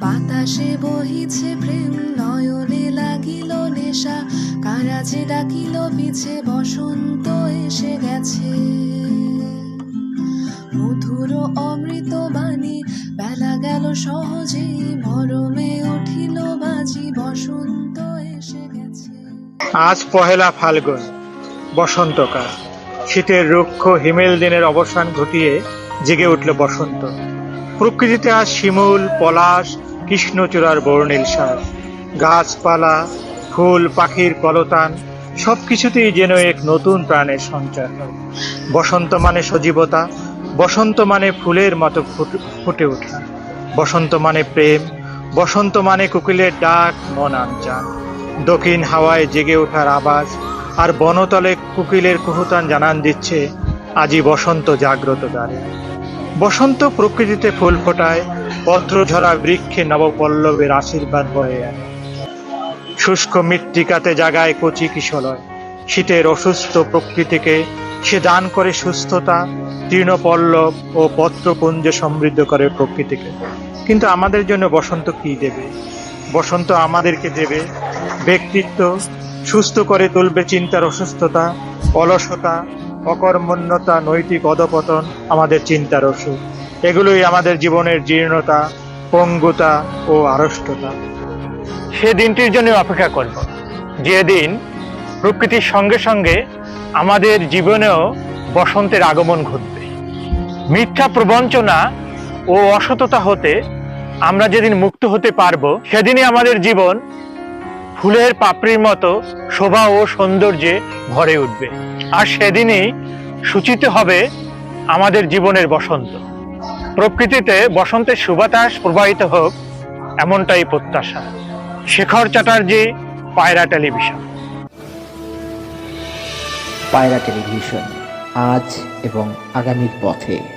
বাতাসে বহিছে প্রেম, নয়নে লাগিল নেশা। কারাজে ডাকিল, পিছে বসন্ত এসে গেছে। মধুর অমৃত বাণী, বেলা গেল সহজেই মরমে উঠিল বাজি বসন্ত এসে গেছে। আজ পহেলা ফাল্গুন, বসন্তকাল। শীতের রুক্ষ হিমেল দিনের অবসান ঘটিয়ে জেগে উঠল বসন্ত। প্রকৃতিতে আজ শিমুল, পলাশ, কৃষ্ণচূড়ার বর্ণিল সাজ গাছপালা, ফুল, পাখির কলতান সব কিছুতেই যেন এক নতুন প্রাণের সঞ্চার হয়। বসন্ত মানে সজীবতা, বসন্ত মানে ফুলের মতো ফুট- ওঠা। বসন্ত মানে প্রেম, বসন্ত মানে কুকিলের ডাক, মন আনচান দক্ষিণ হাওয়ায় জেগে ওঠার আওয়াজ আর বনতলে কুকিলের কুহুতান জানান দিচ্ছে, আজই বসন্ত জাগ্রত দ্বারে। বসন্ত প্রকৃতিতে ফুল ফোটায় পত্র ঝরা বৃক্ষে নবপল্লবের আশীর্বাদ বয়ে শুষ্ক মৃত্তিকাতে জাগায় কচি কিশলয়। শীতের অসুস্থ প্রকৃতিকে সে দান করে সুস্থতা, তৃণপল্লব ও পত্রপুঞ্জ সমৃদ্ধ করে প্রকৃতিকে। কিন্তু আমাদের জন্য বসন্ত কি দেবে? বসন্ত আমাদেরকে দেবে ব্যক্তিত্ব, সুস্থ করে তুলবে চিন্তার অসুস্থতা, অলসতা অকর্মণ্যতা, নৈতিক অধপতন আমাদের চিন্তার অসুখ। এগুলোই আমাদের জীবনের জীর্ণতা, পঙ্গুতা ও আড়ষ্টতা। সে দিনটির জন্য অপেক্ষা করব। যেদিন প্রকৃতির সঙ্গে সঙ্গে আমাদের জীবনেও বসন্তের আগমন ঘটবে। মিথ্যা প্রবঞ্চনা ও অসততা হতে আমরা যেদিন মুক্ত হতে পারব, সেদিনই আমাদের জীবন ফুলের পাপড়ির মতো শোভা ও সৌন্দর্যে ভরে উঠবে। আর সেদিনই সূচিত হবে আমাদের জীবনের বসন্ত। প্রকৃতিতে বসন্তের সুবাতাস প্রবাহিত হোক এমনটাই প্রত্যাশা। শেখর চ্যাটার্জি, পায়রা টেলিভিশন। পায়রা টেলিভিশন, আজ এবং আগামীর পথে।